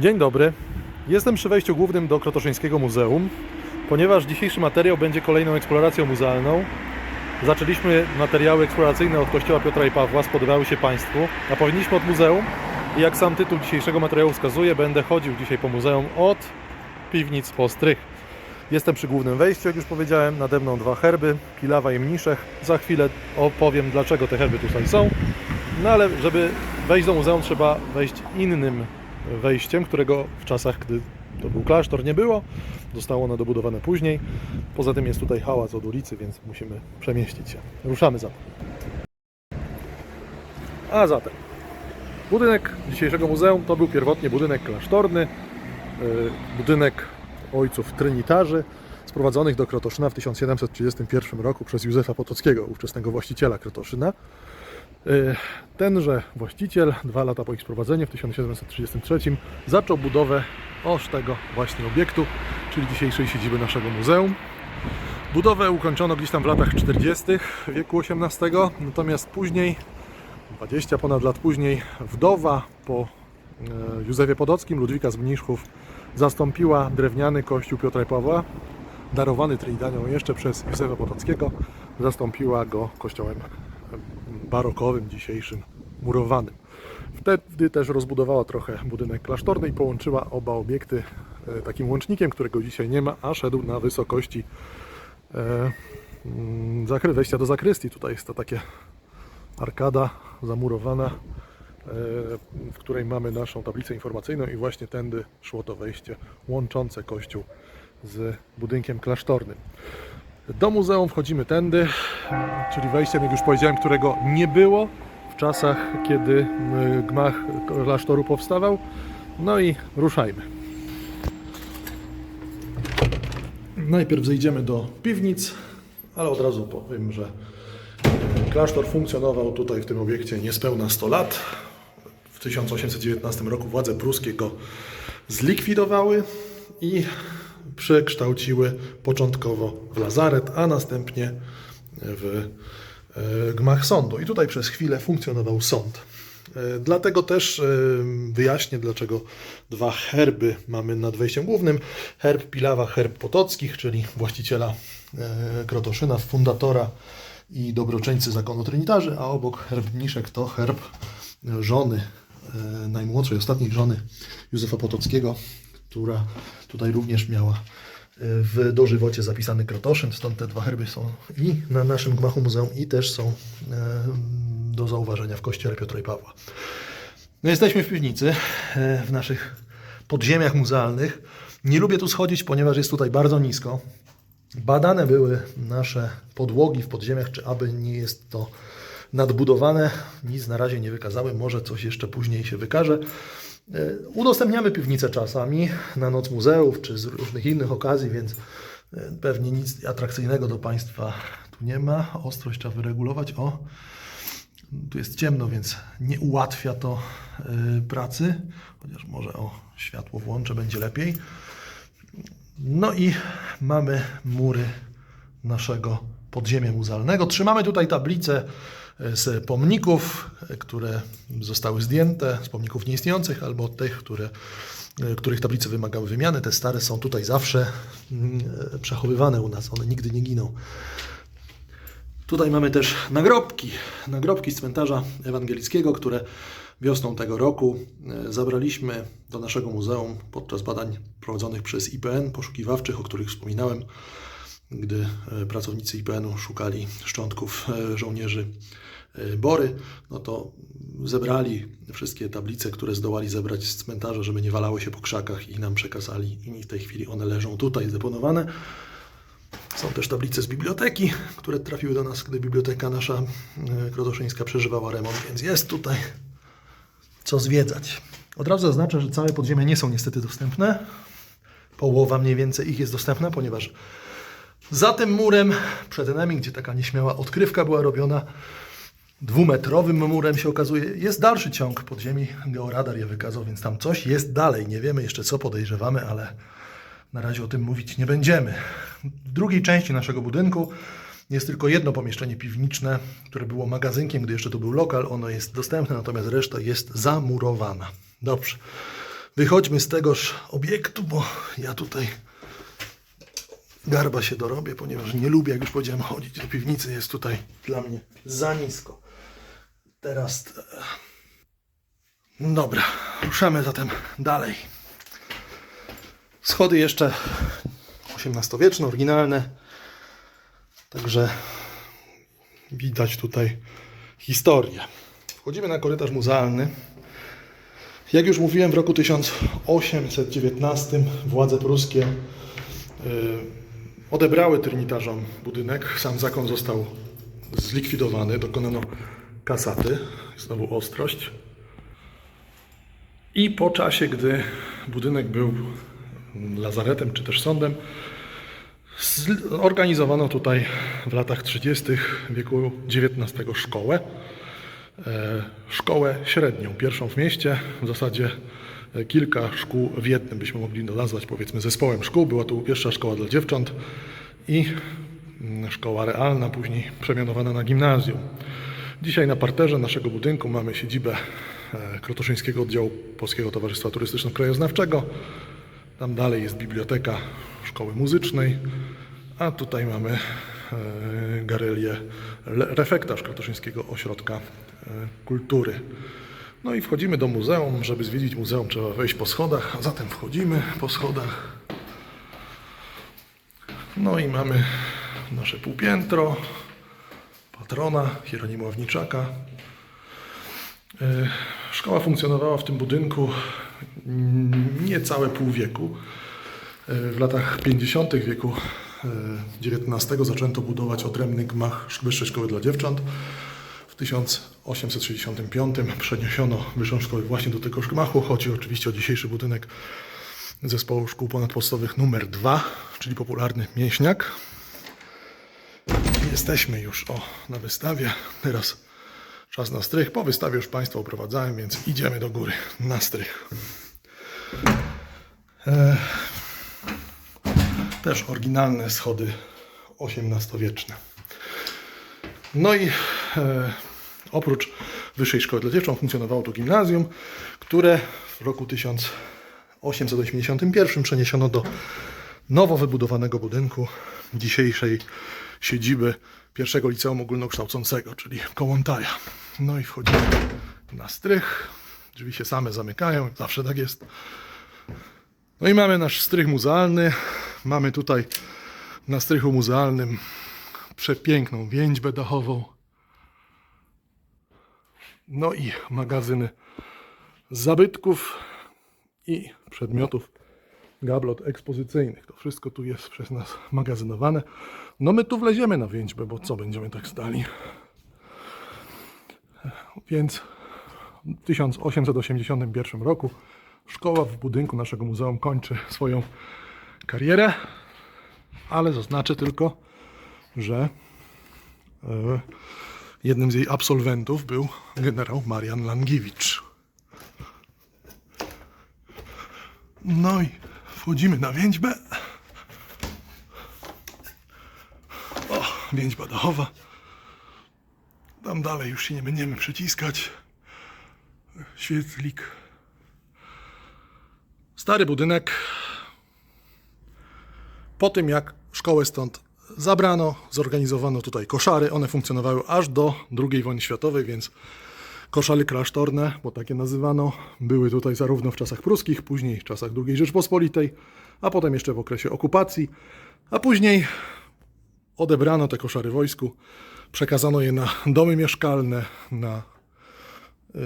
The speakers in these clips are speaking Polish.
Dzień dobry. Jestem przy wejściu głównym do Krotoszyńskiego Muzeum, ponieważ dzisiejszy materiał będzie kolejną eksploracją muzealną. Zaczęliśmy materiały eksploracyjne od kościoła Piotra i Pawła, spodobały się Państwu, a powinniśmy od muzeum. I jak sam tytuł dzisiejszego materiału wskazuje, będę chodził dzisiaj po muzeum od piwnic po strych. Jestem przy głównym wejściu, jak już powiedziałem, nade mną dwa herby, Pilawa i Mniszech. Za chwilę opowiem, dlaczego te herby tutaj są. No ale żeby wejść do muzeum, trzeba wejść innym wejściem, którego w czasach, gdy to był klasztor, nie było. Zostało ono dobudowane później. Poza tym jest tutaj hałas od ulicy, więc musimy przemieścić się. Ruszamy zatem. A zatem, budynek dzisiejszego muzeum to był pierwotnie budynek klasztorny, yy, budynek ojców trynitarzy, sprowadzonych do Krotoszyna w 1731 roku przez Józefa Potockiego, ówczesnego właściciela Krotoszyna. Y, Tenże właściciel, dwa lata po ich sprowadzeniu, w 1733, zaczął budowę oż tego właśnie obiektu, czyli dzisiejszej siedziby naszego muzeum. Budowę ukończono gdzieś tam w latach 40. wieku XVIII, natomiast później, 20 ponad lat później, wdowa po e, Józefie Podockim, Ludwika z Mniszchów, zastąpiła drewniany kościół Piotra i Pawła, darowany Trinidadią jeszcze przez Józefa Potockiego, zastąpiła go kościołem barokowym, dzisiejszym, murowanym. Wtedy też rozbudowała trochę budynek klasztorny i połączyła oba obiekty e, takim łącznikiem, którego dzisiaj nie ma, a szedł na wysokości e, mm, wejścia do zakrystii. Tutaj jest to takie arkada zamurowana, e, w której mamy naszą tablicę informacyjną i właśnie tędy szło to wejście łączące kościół z budynkiem klasztornym. Do muzeum wchodzimy tędy, czyli wejściem, jak już powiedziałem, którego nie było w czasach, kiedy y, gmach klasztoru powstawał. No i ruszajmy. Najpierw zejdziemy do piwnic, ale od razu powiem, że klasztor funkcjonował tutaj w tym obiekcie niespełna 100 lat. W 1819 roku władze pruskie go zlikwidowały i przekształciły początkowo w lazaret, a następnie w e, gmach sądu. I tutaj przez chwilę funkcjonował sąd. E, Dlatego też e, wyjaśnię, dlaczego dwa herby mamy nad wejściem głównym. Herb Pilawa, herb Potockich, czyli właściciela Krotoszyna, fundatora i dobroczyńcy zakonu trynitarzy, a obok herb Mniszek to herb żony, najmłodszej, ostatniej żony Józefa Potockiego, która tutaj również miała e, w dożywocie zapisany Krotoszyn, stąd te dwa herby są i na naszym gmachu muzeum i też są e, do zauważenia w kościele Piotra i Pawła. No jesteśmy w piwnicy, e, w naszych podziemiach muzealnych. Nie lubię tu schodzić, ponieważ jest tutaj bardzo nisko. Badane były nasze podłogi w podziemiach, czy aby nie jest to nadbudowane. Nic na razie nie wykazały, może coś jeszcze później się wykaże. E, Udostępniamy piwnicę czasami na noc muzeów czy z różnych innych okazji, więc e, pewnie nic atrakcyjnego do Państwa tu nie ma. Ostrość trzeba wyregulować. O, tu jest ciemno, więc nie ułatwia to e, pracy, chociaż może o światło włączę, będzie lepiej. No i mamy mury naszego podziemia muzealnego. Trzymamy tutaj tablicę e, z pomników, e, które zostały zdjęte, z pomników nieistniejących albo tych, które, e, których tablice wymagały wymiany. Te stare są tutaj zawsze mm, przechowywane u nas, one nigdy nie giną. Tutaj mamy też nagrobki, nagrobki z cmentarza ewangelickiego, które wiosną tego roku zabraliśmy do naszego muzeum podczas badań prowadzonych przez IPN poszukiwawczych, o których wspominałem, gdy e, pracownicy IPN-u szukali szczątków e, żołnierzy e, Bory, no to zebrali wszystkie tablice, które zdołali zebrać z cmentarza, żeby nie walały się po krzakach i nam przekazali i w tej chwili one leżą tutaj zdeponowane. Są też tablice z biblioteki, które trafiły do nas, gdy biblioteka nasza krotoszyńska przeżywała remont, więc jest tutaj co zwiedzać. Od razu zaznaczę, że całe podziemia nie są niestety dostępne. Połowa mniej więcej ich jest dostępna, ponieważ za tym murem, przed nami, gdzie taka nieśmiała odkrywka była robiona, dwumetrowym murem się okazuje, jest dalszy ciąg podziemi. Georadar je wykazał, więc tam coś jest dalej. Nie wiemy jeszcze co podejrzewamy, ale na razie o tym mówić nie będziemy. W drugiej części naszego budynku jest tylko jedno pomieszczenie piwniczne, które było magazynkiem, gdy jeszcze to był lokal. Ono jest dostępne, natomiast reszta jest zamurowana. Dobrze. wychodźmy z tegoż obiektu, bo ja tutaj garba się dorobię, ponieważ nie lubię, jak już powiedziałem, chodzić do piwnicy. Jest tutaj dla mnie za nisko. Teraz. e, Dobra, ruszamy zatem dalej. Schody jeszcze XVIII-wieczne, oryginalne. Także widać tutaj historię. Wchodzimy na korytarz muzealny. Jak już mówiłem, w roku 1819 władze pruskie y, odebrały trynitarzom budynek. Sam zakon został zlikwidowany, dokonano kasaty. Znowu ostrość. I po czasie, gdy budynek był lazaretem czy też sądem, Organizowano tutaj w latach 30. wieku XIX szkołę. E, Szkołę średnią, pierwszą w mieście, w zasadzie kilka szkół w jednym byśmy mogli nazwać powiedzmy zespołem szkół. Była to pierwsza szkoła dla dziewcząt i mm, szkoła realna, później przemianowana na gimnazjum. Dzisiaj na parterze naszego budynku mamy siedzibę e, Krotoszyńskiego Oddziału Polskiego Towarzystwa Turystyczno-Krajoznawczego. Tam dalej jest biblioteka szkoły muzycznej, a tutaj mamy e, galerię Le- refektarz Krotoszyńskiego Ośrodka e, Kultury. No i wchodzimy do muzeum. Żeby zwiedzić muzeum trzeba wejść po schodach, a zatem wchodzimy po schodach. No i mamy nasze półpiętro, patrona Hieronima Ławniczaka. E, Szkoła funkcjonowała w tym budynku niecałe pół wieku. E, W latach 50. wieku e, XIX zaczęto budować odrębny gmach Wyższej Szkoły dla Dziewcząt. W 1865 przeniesiono Wyższą Szkołę właśnie do tego gmachu. Chodzi oczywiście o dzisiejszy budynek Zespołu Szkół Ponadpodstawowych numer 2, czyli popularny Mięśniak. Jesteśmy już o, na wystawie. Teraz czas na strych. Po wystawie już Państwa oprowadzałem, więc idziemy do góry na strych. E, też oryginalne schody XVIII-wieczne. No i e, oprócz Wyższej Szkoły dla funkcjonowało tu gimnazjum, które w roku 1881 przeniesiono do nowo wybudowanego budynku dzisiejszej siedziby pierwszego liceum ogólnokształcącego, czyli Kołątaja. No i wchodzimy na strych. Drzwi się same zamykają, zawsze tak jest. No i mamy nasz strych muzealny. Mamy tutaj na strychu muzealnym przepiękną więźbę dachową. No i magazyny zabytków i przedmiotów gablot ekspozycyjnych. To wszystko tu jest przez nas magazynowane. No my tu wleziemy na więźbę, bo co będziemy tak stali? Więc w 1881 roku szkoła w budynku naszego muzeum kończy swoją karierę, ale zaznaczę tylko, że e, jednym z jej absolwentów był generał Marian Langiewicz. No i wchodzimy na więźbę. O, więźba dachowa. Tam dalej już się nie będziemy przyciskać. Świetlik. Stary budynek. Po tym jak szkołę stąd zabrano, zorganizowano tutaj koszary. One funkcjonowały aż do II wojny światowej, więc koszary klasztorne, bo takie nazywano, były tutaj zarówno w czasach pruskich, później w czasach II Rzeczpospolitej, a potem jeszcze w okresie okupacji, a później odebrano te koszary wojsku, przekazano je na domy mieszkalne, na yy,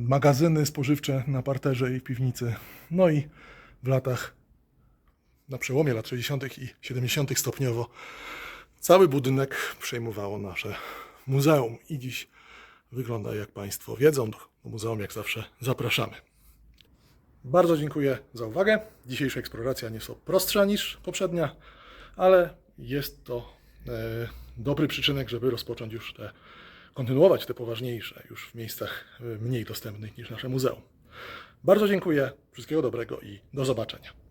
magazyny spożywcze na parterze i piwnicy. No i w latach, na przełomie lat 60. i 70. stopniowo, cały budynek przejmowało nasze muzeum. I dziś wygląda, jak Państwo wiedzą, do muzeum jak zawsze zapraszamy. Bardzo dziękuję za uwagę. Dzisiejsza eksploracja nieco prostsza niż poprzednia, ale jest to e, dobry przyczynek, żeby rozpocząć już te, kontynuować te poważniejsze już w miejscach e, mniej dostępnych niż nasze muzeum. Bardzo dziękuję, wszystkiego dobrego i do zobaczenia.